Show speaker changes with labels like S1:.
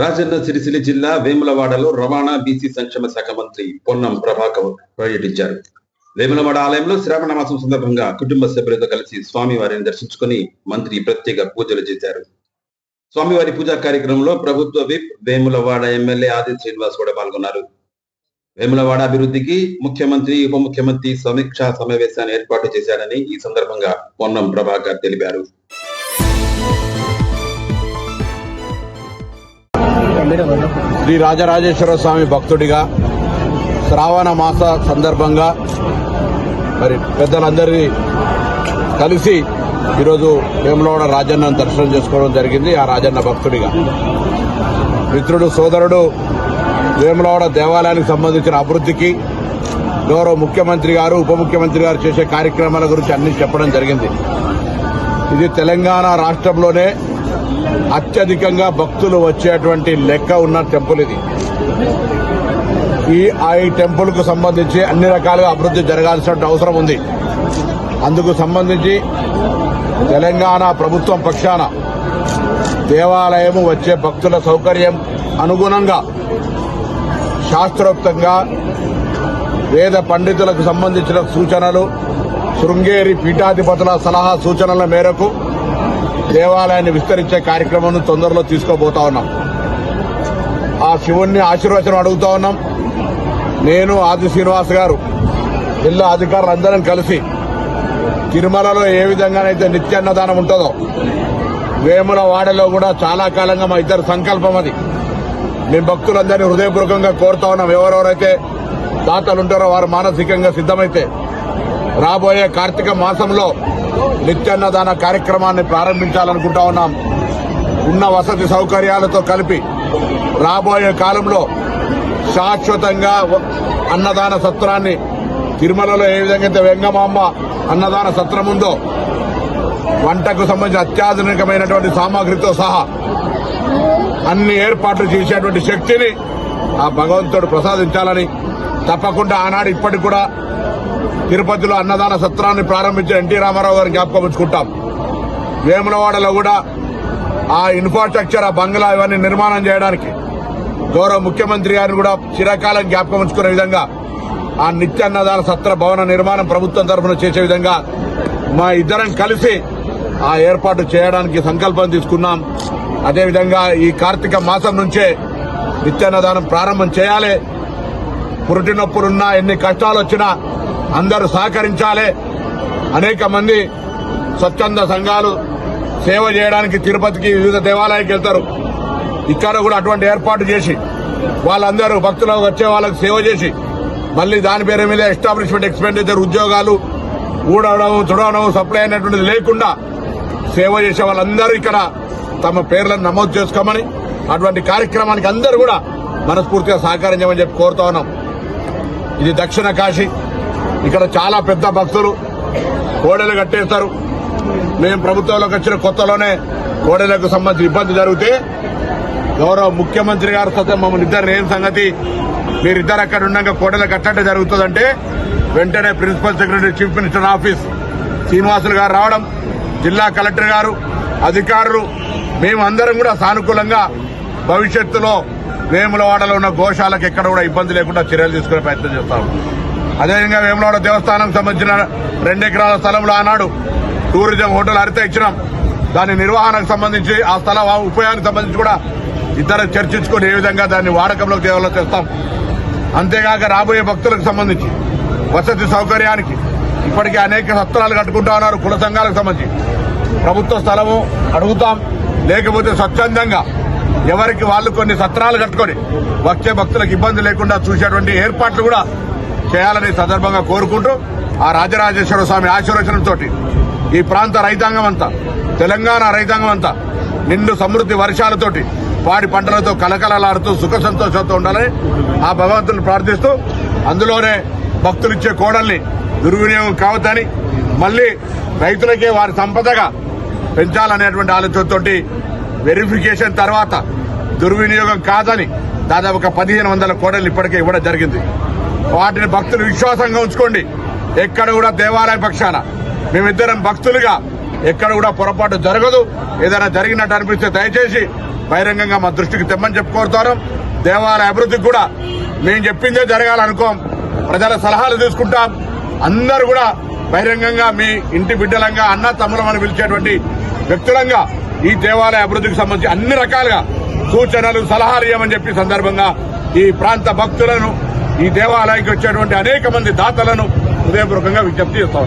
S1: రాజన్న సిరిసిల్ల జిల్లా వేములవాడలో రవాణా బీసీ సంక్షేమ శాఖ మంత్రి పొన్నం ప్రభాకర్ పర్యటించారు. వేములవాడ ఆలయంలో శ్రావణ మాసం సందర్భంగా కుటుంబ సభ్యులతో కలిసి స్వామివారిని దర్శించుకుని మంత్రి ప్రత్యేక పూజలు చేశారు. స్వామివారి పూజా కార్యక్రమంలో ప్రభుత్వ విప్ వేములవాడ ఎమ్మెల్యే ఆది శ్రీనివాస్ కూడా పాల్గొన్నారు. వేములవాడ అభివృద్ధికి ముఖ్యమంత్రి ఉప ముఖ్యమంత్రి సమీక్షా సమావేశాన్ని ఏర్పాటు చేశారని ఈ సందర్భంగా పొన్నం ప్రభాకర్ తెలిపారు.
S2: శ్రీ రాజరాజేశ్వర స్వామి భక్తుడిగా శ్రావణ మాస సందర్భంగా మరి పెద్దలందరి కలిసి ఈరోజు వేములవాడ రాజన్నను దర్శనం చేసుకోవడం జరిగింది ఆ రాజన్న భక్తుడిగా. మిత్రుడు సోదరుడు వేములవాడ దేవాలయానికి సంబంధించిన అభివృద్ధికి గౌరవ ముఖ్యమంత్రి గారు ఉప ముఖ్యమంత్రి గారు చేసే కార్యక్రమాల గురించి అన్ని చెప్పడం జరిగింది. ఇది తెలంగాణ రాష్ట్రంలోనే అత్యధికంగా భక్తులు వచ్చేటువంటి లెక్క ఉన్న టెంపుల్ ఇది. ఈ ఆ ఈ సంబంధించి అన్ని రకాలుగా అభివృద్ధి జరగాల్సిన అవసరం ఉంది. అందుకు సంబంధించి తెలంగాణ ప్రభుత్వం పక్షాన దేవాలయము వచ్చే భక్తుల సౌకర్యం అనుగుణంగా శాస్త్రోక్తంగా వేద పండితులకు సంబంధించిన సూచనలు శృంగేరి పీఠాధిపతుల సలహా సూచనల మేరకు దేవాలయాన్ని విస్తరించే కార్యక్రమం తొందరలో తీసుకోబోతా ఉన్నాం. ఆ శివుణ్ణి ఆశీర్వచనం అడుగుతా ఉన్నాం. నేను ఆది శ్రీనివాస్ గారు జిల్లా అధికారులు అందరం కలిసి తిరుమలలో ఏ విధంగానైతే నిత్యాన్నదానం ఉంటుందో వేముల వాడలో కూడా చాలా కాలంగా మా ఇద్దరు సంకల్పం అది. మేము భక్తులందరినీ హృదయపూర్వకంగా కోరుతా ఉన్నాం. ఎవరెవరైతే దాతలు ఉంటారో వారు మానసికంగా సిద్దమైతే రాబోయే కార్తీక మాసంలో నిత్యాన్నదాన కార్యక్రమాన్ని ప్రారంభించాలనుకుంటా ఉన్నాం. ఉన్న వసతి సౌకర్యాలతో కలిపి రాబోయే కాలంలో శాశ్వతంగా అన్నదాన సత్రాన్ని తిరుమలలో ఏ విధంగా అయితే వెంగమాంబ అన్నదాన సత్రం ఉందో వంటకు సంబంధించిన అత్యాధునికమైనటువంటి సామాగ్రితో సహా అన్ని ఏర్పాట్లు చేసేటువంటి శక్తిని ఆ భగవంతుడు ప్రసాదించాలని తప్పకుండా ఆనాడు ఇప్పటికి కూడా తిరుపతిలో అన్నదాన సత్రాన్ని ప్రారంభించిన ఎన్టీ రామారావు గారిని జ్ఞాపకం ఉంచుకుంటాం. వేములవాడలో కూడా ఆ ఇన్ఫ్రాస్ట్రక్చర్ ఆ బంగ్లా ఇవన్నీ నిర్మాణం చేయడానికి గౌరవ ముఖ్యమంత్రి గారిని కూడా చిరకాలం జ్ఞాపకం ఉంచుకునే విధంగా ఆ నిత్యాన్నదాన సత్ర భవన నిర్మాణం ప్రభుత్వం తరఫున చేసే విధంగా మా ఇద్దరం కలిసి ఆ ఏర్పాటు చేయడానికి సంకల్పం తీసుకున్నాం. అదేవిధంగా ఈ కార్తీక మాసం నుంచే నిత్యాన్నదానం ప్రారంభం చేయాలి. పురుటినొప్పులున్నా ఎన్ని కష్టాలు వచ్చినా అందరూ సహకరించాలి. అనేక మంది స్వచ్ఛంద సంఘాలు సేవ చేయడానికి తిరుపతికి వివిధ దేవాలయానికి వెళ్తారు. ఇక్కడ కూడా అటువంటి ఏర్పాటు చేసి వాళ్ళందరూ భక్తులకు వచ్చే వాళ్ళకి సేవ చేసి మళ్ళీ దాని పేరు మీద ఎస్టాబ్లిష్మెంట్ ఎక్స్పెండిచర్ ఉద్యోగాలు ఊడవడం చుడవడం సప్లై అనేటువంటిది లేకుండా సేవ చేసే వాళ్ళందరూ ఇక్కడ తమ పేర్లను నమోదు చేసుకోమని అటువంటి కార్యక్రమానికి అందరూ కూడా మనస్ఫూర్తిగా సహకరించమని చెప్పి కోరుతా ఉన్నాం. ఇది దక్షిణ కాశీ. ఇక్కడ చాలా పెద్ద భక్తులు కోడలు కట్టేస్తారు. మేము ప్రభుత్వంలోకి వచ్చిన కొత్తలోనే కోడలకు సంబంధించి ఇబ్బంది జరిగితే గౌరవ ముఖ్యమంత్రి గారు సైతం మమ్మల్ని ఇద్దరు ఏం సంగతి? మీరిద్దరు అక్కడ ఉండగా కోడలు కట్టంటే జరుగుతుందంటే వెంటనే principal secretary chief minister office Srinivasulu గారు రావడం జిల్లా కలెక్టర్ గారు అధికారులు మేమందరం కూడా సానుకూలంగా భవిష్యత్తులో వేములవాడలో ఉన్న గోశాలకు ఎక్కడ కూడా ఇబ్బంది లేకుండా చర్యలు తీసుకునే ప్రయత్నం చేస్తాం. అదేవిధంగా వేములవాడ దేవస్థానం సంబంధించిన రెండు ఎకరాల స్థలంలో ఆనాడు టూరిజం హోటల్ హరిత ఇచ్చినాం. దాని నిర్వహణకు సంబంధించి ఆ స్థల ఉపయోగానికి సంబంధించి కూడా ఇద్దరు చర్చించుకొని ఏ విధంగా దాన్ని వాడకంలోకి తేవాలో చేస్తాం. అంతేగాక రాబోయే భక్తులకు సంబంధించి వసతి సౌకర్యానికి ఇప్పటికే అనేక సత్రాలు కట్టుకుంటా ఉన్నారు కుల సంఘాలకు సంబంధించి. ప్రభుత్వ స్థలము అడుగుతాం. లేకపోతే స్వచ్ఛందంగా ఎవరికి వాళ్ళు కొన్ని సత్రాలు కట్టుకొని వచ్చే భక్తులకు ఇబ్బంది లేకుండా చూసేటువంటి ఏర్పాట్లు కూడా చేయాలని సందర్భంగా కోరుకుంటూ ఆ రాజరాజేశ్వర స్వామి ఆశీర్వచనంతో ఈ ప్రాంత రైతాంగం అంతా తెలంగాణ రైతాంగం అంతా నిండు సమృద్ధి వర్షాలతోటి పాడి పంటలతో కలకలలాడుతూ సుఖ సంతోషంతో ఉండాలని ఆ భగవంతుని ప్రార్థిస్తూ అందులోనే భక్తులు ఇచ్చే కోడల్ని దుర్వినియోగం కావద్దని మళ్ళీ రైతులకే వారి సంపదగా పెంచాలనేటువంటి ఆలోచనతోటి వెరిఫికేషన్ తర్వాత దుర్వినియోగం కాదని దాదాపు ఒక పదిహేను వందల కోడలు ఇప్పటికే ఇవ్వడం జరిగింది. వాటిని భక్తులు విశ్వాసంగా ఉంచుకోండి. ఎక్కడ కూడా దేవాలయ పక్షాన మేమిద్దరం భక్తులుగా ఎక్కడ కూడా పొరపాటు జరగదు. ఏదైనా జరిగినట్టు అనిపిస్తే దయచేసి బహిరంగంగా మా దృష్టికి తెమ్మని చెప్పుకోరుతారు. దేవాలయ అభివృద్ధికి కూడా మేము చెప్పిందే జరగాలనుకోం. ప్రజల సలహాలు తీసుకుంటాం. అందరూ కూడా బహిరంగంగా మీ ఇంటి బిడ్డలంగా అన్న తమ్ములమని పిలిచేటువంటి వ్యక్తులంగా ఈ దేవాలయ అభివృద్ధికి సంబంధించి అన్ని రకాలుగా సూచనలు సలహాలు ఇవ్వమని చెప్పి సందర్భంగా ఈ ప్రాంత భక్తులను ఈ దేవాలయానికి వచ్చేటువంటి అనేక మంది దాతలను హృదయపూర్వకంగా విజ్ఞప్తి చేస్తా